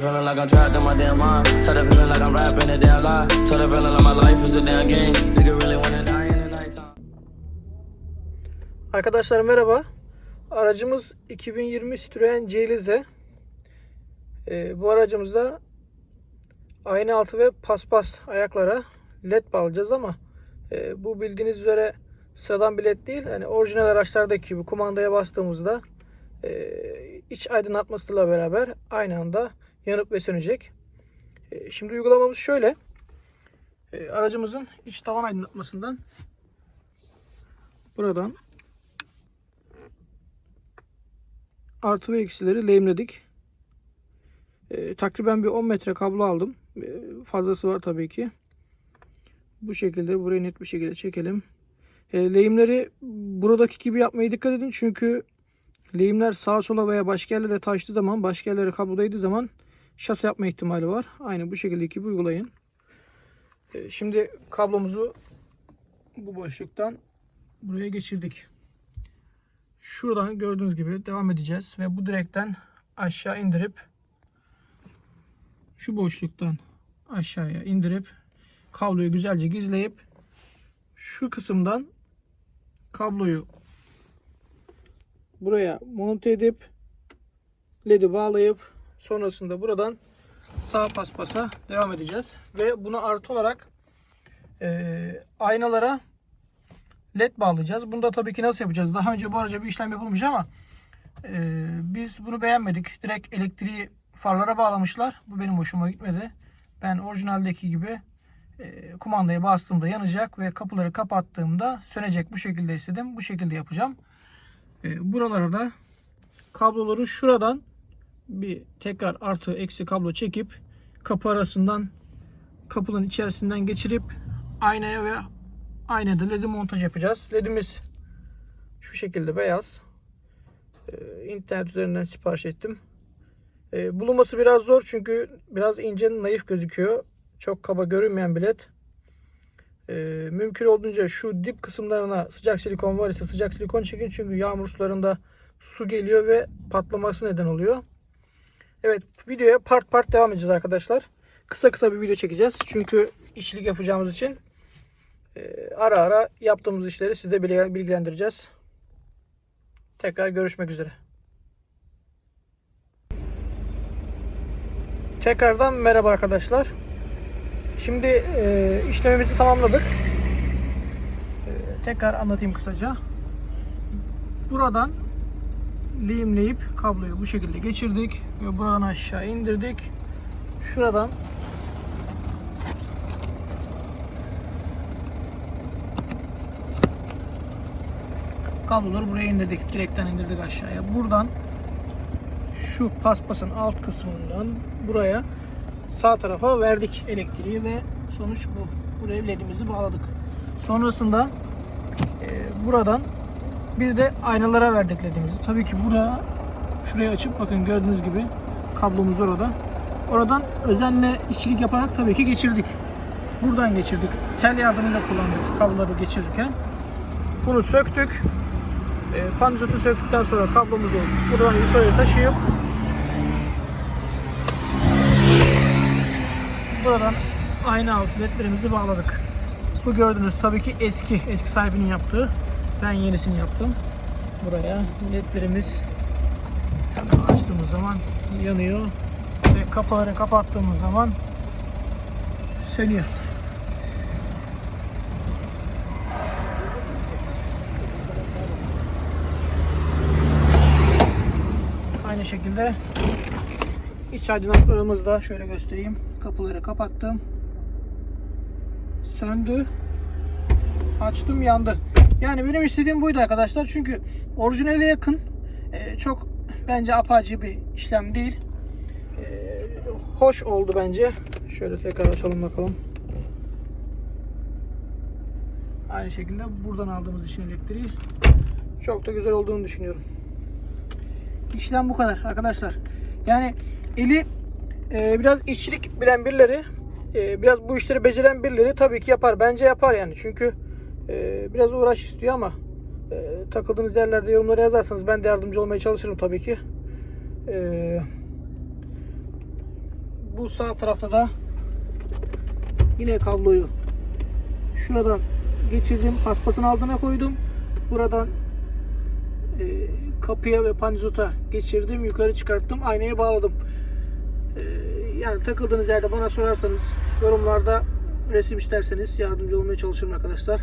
Feeling like I'm trapped in my damn mind. Tell the feeling like I'm rapping a damn lie. Tell the feeling like my life is a damn game. Nigga really wanna die. Arkadaşlar merhaba. Aracımız 2020 Citroen Celize. Ee, bu aracımızda ayna altı ve paspas ayaklara led bağlayacağız ama e, bu bildiğiniz üzere sıradan bir led değil. Yani orijinal araçlardaki gibi kumandaya bastığımızda e, iç aydınlatmasıyla beraber aynı anda yanıp ve sönecek. E, şimdi uygulamamız şöyle. E, aracımızın iç tavan aydınlatmasından buradan artı ve eksileri lehimledik. Ee, takriben bir 10 metre kablo aldım. Fazlası var tabii ki. Bu şekilde burayı net bir şekilde çekelim. Ee, lehimleri buradaki gibi yapmaya dikkat edin. Çünkü lehimler sağa sola veya başka yerlere taştığı zaman, başka yerlere kablo zaman şase yapma ihtimali var. Aynı bu şekilde gibi uygulayın. Ee, şimdi kablomuzu bu boşluktan buraya geçirdik. Şuradan gördüğünüz gibi devam edeceğiz ve bu direkten aşağı indirip şu boşluktan aşağıya indirip kabloyu güzelce gizleyip şu kısımdan kabloyu buraya monte edip ledi bağlayıp sonrasında buradan sağ paspasa devam edeceğiz ve bunu artı olarak eee, aynalara led bağlayacağız. Bunu da tabii ki nasıl yapacağız? Daha önce bu araca bir işlem yapılmış ama e, biz bunu beğenmedik. Direkt elektriği farlara bağlamışlar. Bu benim hoşuma gitmedi. Ben orijinaldeki gibi e, kumandaya bastığımda yanacak ve kapıları kapattığımda sönecek bu şekilde istedim. Bu şekilde yapacağım. E, buralara da kabloları şuradan bir tekrar artı eksi kablo çekip kapı arasından kapının içerisinden geçirip aynaya ve aynada led montaj yapacağız. Ledimiz şu şekilde beyaz. Ee, internet üzerinden sipariş ettim. Ee, bulunması biraz zor çünkü biraz ince naif gözüküyor. Çok kaba görünmeyen bir led. Ee, mümkün olduğunca şu dip kısımlarına sıcak silikon var ise sıcak silikon çekin çünkü yağmur sularında su geliyor ve patlaması neden oluyor. Evet videoya part part devam edeceğiz arkadaşlar. Kısa kısa bir video çekeceğiz. Çünkü işçilik yapacağımız için ee, ara ara yaptığımız işleri sizde bilgi- bilgilendireceğiz. Tekrar görüşmek üzere. Tekrardan merhaba arkadaşlar. Şimdi e, işlemimizi tamamladık. E, tekrar anlatayım kısaca. Buradan lehimleyip kabloyu bu şekilde geçirdik ve buradan aşağı indirdik. Şuradan kabloları buraya indirdik. Direkten indirdik aşağıya. Buradan şu paspasın alt kısmından buraya sağ tarafa verdik elektriği ve sonuç bu. Buraya ledimizi bağladık. Sonrasında e, buradan bir de aynalara verdik ledimizi. Tabii ki buraya şurayı açıp bakın gördüğünüz gibi kablomuz orada. Oradan özenle işçilik yaparak tabii ki geçirdik. Buradan geçirdik. Tel yardımıyla kullandık kabloları geçirirken. Bunu söktük. E, panzotunu söktükten sonra kablomuzu buradan yukarı taşıyıp buradan ayna altı ledlerimizi bağladık. Bu gördüğünüz tabii ki eski, eski sahibinin yaptığı. Ben yenisini yaptım. Buraya ledlerimiz hemen açtığımız zaman yanıyor ve kapıları kapattığımız zaman sönüyor. Aynı şekilde iç aydınlatmalarımızı da şöyle göstereyim. Kapıları kapattım. Söndü. Açtım yandı. Yani benim istediğim buydu arkadaşlar. Çünkü orijinale yakın. Ee, çok bence apaçı bir işlem değil. Ee, hoş oldu bence. Şöyle tekrar açalım bakalım. Aynı şekilde buradan aldığımız için elektriği çok da güzel olduğunu düşünüyorum. İşlem bu kadar arkadaşlar. Yani eli e, biraz işçilik bilen birileri, e, biraz bu işleri beceren birileri tabii ki yapar. Bence yapar yani. Çünkü e, biraz uğraş istiyor ama e, takıldığınız yerlerde yorumlara yazarsanız ben de yardımcı olmaya çalışırım tabii ki. E, bu sağ tarafta da yine kabloyu şuradan geçirdim. Paspasın altına koydum. Buradan e, kapıya ve panizota geçirdim. Yukarı çıkarttım. Aynaya bağladım. E, yani takıldığınız yerde bana sorarsanız yorumlarda resim isterseniz yardımcı olmaya çalışırım arkadaşlar.